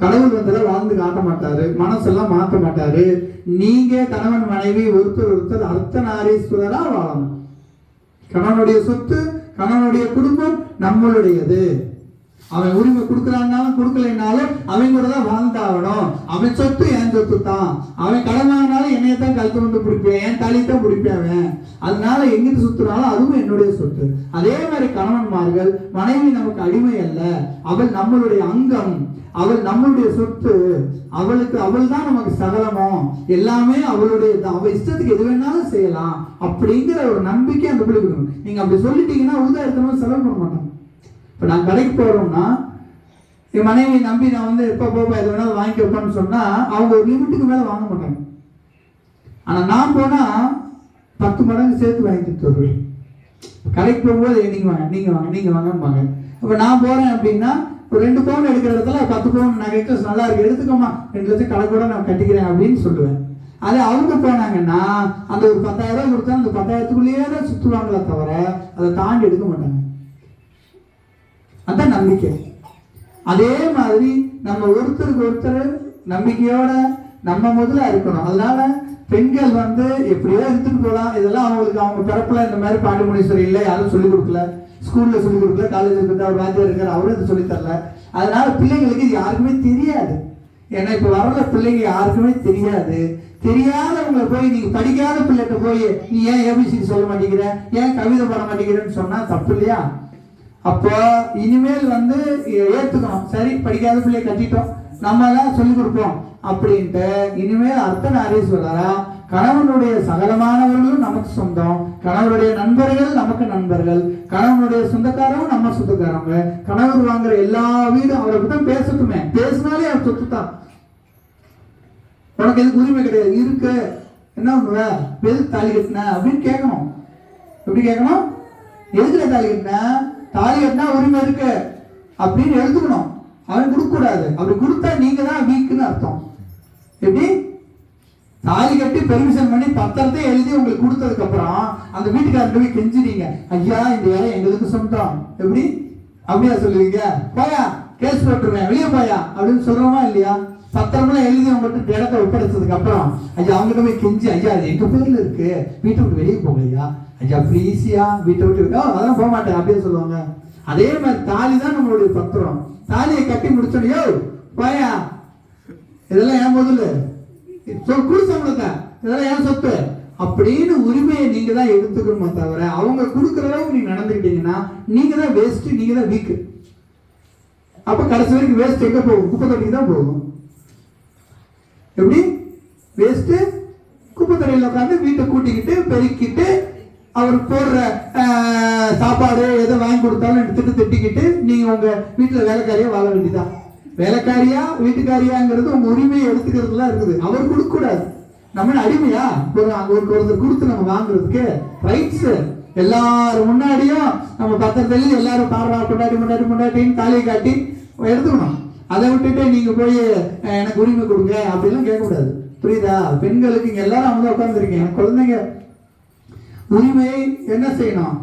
கடவுள் வந்து வாழ்ந்து காட்ட மாட்டாரு. மனசெல்லாம் மாத்த மாட்டாரு. நீங்க கணவன் மனைவி ஒருத்தர் ஒருத்தர் அர்த்தநாரீஸ்வரரா வாழணும். கணவனுடைய சொத்து கணவனுடைய குடும்பம் நம்மளுடையது. அவன் உரிமை கொடுக்கறான்னாலும் கொடுக்கலைனாலும் அவன் கூட தான் வாழ்ந்தாகணும். அவன் சொத்து என் சொத்து தான். அவன் கடன் என்னைய தான் கழுத்து வந்து பிடிப்பேன் என் தாலி தான் பிடிப்பேன் அவன். அதனால எங்கிட்டு சுத்துனாலும் அதுவும் என்னுடைய சொத்து. அதே மாதிரி கணவன்மார்கள் மனைவி நமக்கு அடிமை அல்ல. அவள் நம்மளுடைய அங்கம். அவள் நம்மளுடைய சொத்து அவளுக்கு அவள் தான் நமக்கு சகலமோ எல்லாமே அவளுடைய அவள் இஷ்டத்துக்கு எது வேணாலும் செய்யலாம் அப்படிங்கிற ஒரு நம்பிக்கை அந்த பிள்ளைக்கு கொடுக்கணும். நீங்க அப்படி சொல்லிட்டீங்கன்னா ஊதாரத்தமா செலவு பண்ண மாட்டோம் இப்போ நான் கடைக்கு போகிறோம்னா என் மனைவி நம்பி நான் வந்து எப்போ போப்பா எது வேணாலும் வாங்கி வைப்பேன்னு சொன்னால் அவங்க ஒரு லிமிட்டுக்கு மேலே வாங்க மாட்டாங்க. ஆனால் நான் போனால் பத்து மடங்கு சேர்த்து வாங்கி தருவேன். வருவேன் கடைக்கு போகும்போது நீங்கள் வாங்க நீங்கள் வாங்க நீங்கள் வாங்கம்பாங்க. இப்போ நான் போகிறேன் அப்படின்னா ஒரு ரெண்டு பவுன் எடுக்கிற இடத்துல பத்து பவுன் நகைக்கு நல்லா இருக்கு. எடுத்துக்கோமா ரெண்டு லட்சம் கடை கூட நான் கட்டிக்கிறேன் அப்படின்னு சொல்லுவேன். அதே அவங்க போனாங்கன்னா அந்த ஒரு பத்தாயிரம் ரூபாய் கொடுத்தா அந்த பத்தாயிரத்துக்குள்ளேயே தான் சுற்றுவாங்களே தவிர அதை தாண்டி எடுக்க மாட்டாங்க. அதான் நம்பிக்கை. அதே மாதிரி நம்ம ஒருத்தருக்கு ஒருத்தர் நம்பிக்கையோட நம்ம முதல்ல இருக்கணும். அதனால பெண்கள் வந்து எப்படியோ எடுத்துட்டு போகலாம் இதெல்லாம் அவங்களுக்கு அவங்க பிறப்புல இந்த மாதிரி பாண்டிமுனீஸ்வரர் இல்லை யாரும் சொல்லிக் கொடுக்கல. ஸ்கூல்ல சொல்லிக் கொடுக்கல காலேஜ் இருக்கிற அவர் வாத்தியார் இருக்கார் அவரும் இதை சொல்லித் தரல. அதனால பிள்ளைங்களுக்கு இது யாருக்குமே தெரியாது. ஏன்னா இப்போ வரல பிள்ளைங்க யாருக்குமே தெரியாது. தெரியாதவங்களை போய் நீங்க படிக்காத பிள்ளைகிட்ட போய் நீ ஏன் ஏபிசிடி சொல்ல மாட்டேங்கிற? ஏன் கவிதை பண்ண மாட்டேங்கிறன்னு சொன்னா தப்பு இல்லையா? அப்போ இனிமேல் வந்து ஏத்துக்கணும். சரி படிக்காத பிள்ளைய கட்டிட்டோம். நம்ம தான் சொல்லிக் கொடுப்போம் அப்படின்ட்டு இனிமேல் அர்த்தநாரீஸ்வரரா கணவனுடைய சகலமானவர்களும் நமக்கு சொந்தம். கணவருடைய நண்பர்கள் நமக்கு நண்பர்கள். கணவனுடைய சொந்தக்காரவும் நம்ம சொந்தக்காரவங்க கணவர் வாங்குற எல்லா வீடும் அவரை பத்தி பேசட்டுமே. பேசினாலே அவர் சொத்து தான் உனக்கு எதுக்கு உரிமை கிடையாது. இருக்கு. என்ன பண்ணுவ? எதுக்கு தாலி கட்டின. அப்படின்னு கேட்கணும். எப்படி கேட்கணும்? எதுக்குல தாலி கட்டின? தாலி கட்டினா உரிமை இருக்கு. அப்படின்னு எழுதுக்கணும். அவன் கொடுக்க கூடாது அப்படி கொடுத்தா நீங்க தான் வீக்குன்னு அர்த்தம். எப்படி? தாலி கட்டி பெர்மிஷன் பண்ணி பத்திரத்தை எழுதி உங்களுக்கு கொடுத்ததுக்கு அப்புறம் அந்த வீட்டுக்காரர்கிட்ட போய் கெஞ்சினீங்க ஐயா இந்த வேலை எங்களுக்கு சொந்தம். எப்படி? அப்படியா சொல்லுவீங்க. போயா கேஸ் போட்டுருவேன். வெளியே போயா. அப்படின்னு சொல்றோமா இல்லையா? பத்திரமெல்லாம் எழுதி உங்கள்கிட்ட இடத்த ஒப்படைச்சதுக்கு அப்புறம் ஐயா அவங்ககிட்ட போய் கெஞ்சி ஐயா அது எங்க பேர்ல இருக்கு? வீட்டை விட்டு வெளியே போகலையா? ஐயா ஐயா ப்ளீஸியா வீட்டை விட்டு அதெல்லாம் போக மாட்டேன். அப்படியே சொல்லுவாங்க. அதே மாதிரி தாலி தான் நம்மளுடைய பத்திரம். தாலியை கட்டி முடிச்சோடையோ போயா. இதெல்லாம் ஏன் முதல்ல குடு சம்பளத்தை இதெல்லாம் ஏன் சொத்து? அப்படின்னு உரிமையை நீங்க தான் எடுத்துக்கணுமே தவிர அவங்க கொடுக்குற அளவுக்கு நீங்க நடந்துக்கிட்டீங்கன்னா நீங்க தான் வேஸ்ட் நீங்க தான் வீக்கு அப்ப கடைசி வரைக்கும் வேஸ்ட் எங்க போகும்? குப்பை தொட்டிக்கு தான் போகும். எப்படி? வேஸ்ட் குப்பை தொட்டியில் உட்காந்து வீட்டை கூட்டிக்கிட்டு பெருக்கிட்டு அவர் போடுற சாப்பாடு எதை வாங்கி கொடுத்தாலும் எடுத்துட்டு திட்டிக்கிட்டு நீங்க உங்க வீட்டுல வேலைக்காரியே வாழ வேண்டியதான் வேலைக்காரியா வீட்டுக்காரியாங்கிறது உங்க உரிமையை எடுத்துக்கிறதுலாம் இருக்குது. அவர் கொடுக்க கூடாது நம்ம அடிமையா? ஒரு ஒரு ஒருத்தர் கொடுத்து நம்ம வாங்குறதுக்கு ரைட்ஸ் எல்லாரும் முன்னாடியும் நம்ம பத்திரத்துல எல்லாரும் பாடுறா கொண்டாடி முன்னாடி கொண்டாடின்னு தாலியை காட்டி எடுத்துக்கணும். அதை விட்டுட்டு நீங்க போய் எனக்கு உரிமை கொடுங்க அப்படிலாம் கேட்கக்கூடாது. புரியுதா? பெண்களுக்கு இங்க எல்லாரும் அவங்க உட்காந்துருக்கீங்க குழந்தைங்க. உரிமையை என்ன செய்யணும்?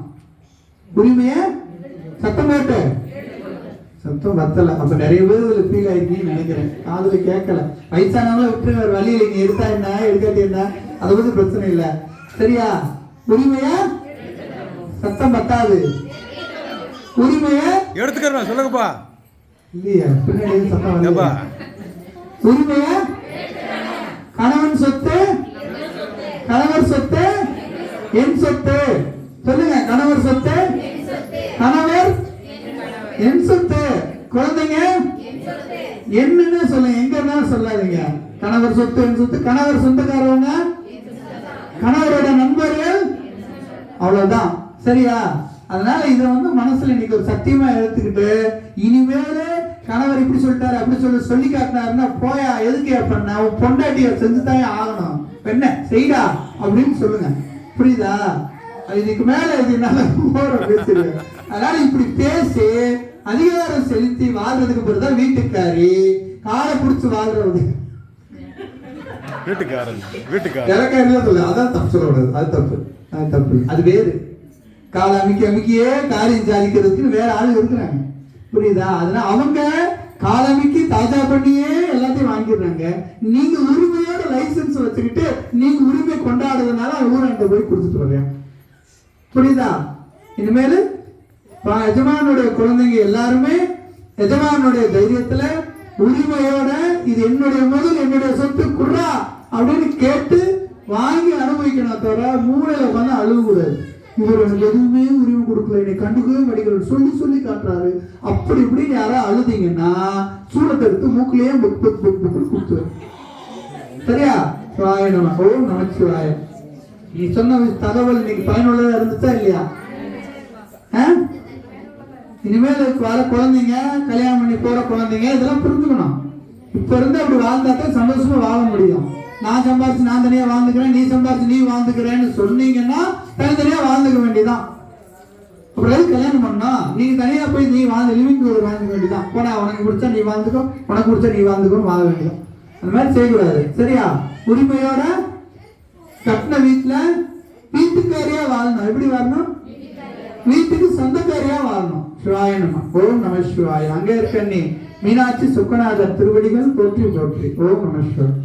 உரிமையை சத்தம் போட்டு சத்தம் பத்தல அப்ப நிறைய பேர் இதுல ஃபீல் ஆயிருக்கீங்கன்னு நினைக்கிறேன். காதுல கேட்கல. வயசானவங்கள விட்டு வேற வழி இல்லை. நீ எடுத்தா என்ன? எடுக்காட்டி என்ன? அதை பத்தி பிரச்சனை இல்ல. சரியா? உரிமைய? சத்தம் பத்தாது. உரிமைய? எடுத்துக்கிறேன் சொல்லுங்கப்பா. இல்லையா பின்னாடி சத்தம்? உரிமைய? கணவன் சொத்து? கணவர் சொத்து? என் சொத்து. சொல்லுங்க கணவர் சொத்து? கணவர்? என் சொத்து குழந்தைங்க? என்னன்னு சொல்லுங்க எங்கன்னா சொல்லாதீங்க. கணவர் சொத்து என் சொத்து. கணவர் சொந்தக்காரவங்க? கணவரோட நண்பர்கள்? அவ்வளவுதான். சரியா? அதனால இதை வந்து மனசுல இன்னைக்கு ஒரு சத்தியமா எடுத்துக்கிட்டு இனிமேல் கணவர் இப்படி சொல்லிட்டாரு அப்படி சொல்லி சொல்லி காட்டினாருன்னா போயா எதுக்கு பண்ண? உன் பொண்டாட்டிய செஞ்சுதான் ஆகணும். என்ன? செய்டா. அப்படின்னு சொல்லுங்க. புரியுதா? இதுக்கு மேல இது என்னால போற அதனால இப்படி பேசி அதிகாரம் செலுத்தி வாழ்றதுக்கு பிறகு தான் வீட்டுக்காரி காலை பிடிச்சு வாழ்றது வீட்டுக்காரன் வீட்டுக்காரன் இலக்காரிலாம் சொல்ல அதான் தப்பு சொல்லக்கூடாது அது தப்பு. அது தப்பு. அது வேறு. காலை அமைக்க அமைக்கியே காரியம் சாதிக்கிறதுக்கு வேற ஆள் இருக்கிறாங்க. புரியுதா? அதனால அவங்க காலமிக்கி தாஜா பண்ணியே எல்லாத்தையும் வாங்கிடுறாங்க. நீங்க உரிமையோட லைசென்ஸ் வச்சுக்கிட்டு நீங்க உரிமை கொண்டாடுறதுனால ஊராண்ட போய் கொடுத்துட்டு வரேன் புரியுதா? இனிமேல் எஜமானுடைய குழந்தைங்க எல்லாருமே எஜமானுடைய தைரியத்துல உரிமையோட இது என்னுடைய முதல் என்னுடைய சொத்து குர்ரா அப்படின்னு கேட்டு வாங்கி அனுபவிக்கணும் தவிர மூளையில உட்காந்து அழுகக்கூடாது இவர் எனக்கு எதுவுமே உரிமை கொடுக்கல. என்னை கண்டுக்கவே மாட்டேங்கிறார். சொல்லி சொல்லி காட்டுறாரு. அப்படி இப்படின்னு யாராவது அழுதீங்கன்னா சூளத்தை எடுத்து மூக்கிலேயே புக் புக் புக் புக் குத்துவேன் சரியா? சிவாய நம ஓம் நமச்சிவாய நீ சொன்ன தகவல் இன்னைக்கு பயனுள்ளதா இருந்துச்சா இல்லையா? ஆ? இனிமேல் வர குழந்தைங்க கல்யாணம் பண்ணி போற குழந்தைங்க இதெல்லாம் புரிஞ்சுக்கணும். இப்ப இருந்து அப்படி வாழ்ந்தா தான் சந்தோஷமா வாழ முடியும். நான் சம்பாரிச்சு நான் தனியா வாழ்ந்துக்கிறேன் நீ சம்பாரிச்சு நீ வாழ்ந்துக்கிறேன்னு சொன்னீங்கன்னா தனித்தனியா வாழ்ந்துக்க வேண்டியதான் அப்புறம் கல்யாணம் பண்ணா? நீங்க தனியா போய் நீ வாழ்ந்து லிவிங் ஒரு வாழ்ந்துக்க வேண்டியதான் போனா உனக்கு பிடிச்சா நீ வாழ்ந்துக்கோ உனக்கு பிடிச்சா நீ வாழ்ந்துக்கும் வாழ வேண்டியதான் அந்த மாதிரி செய்யக்கூடாது. சரியா? உரிமையோட கட்டின வீட்டுல வீட்டுக்காரியா வாழணும் எப்படி வரணும் வீட்டுக்கு சொந்தக்காரியா வாழணும். சிவாய ஓம் நம சிவாய. அங்க இருக்க நீ மீனாட்சி சுக்கநாதர் திருவடிகள் போற்றி போற்றி. ஓம் நம சிவாய்.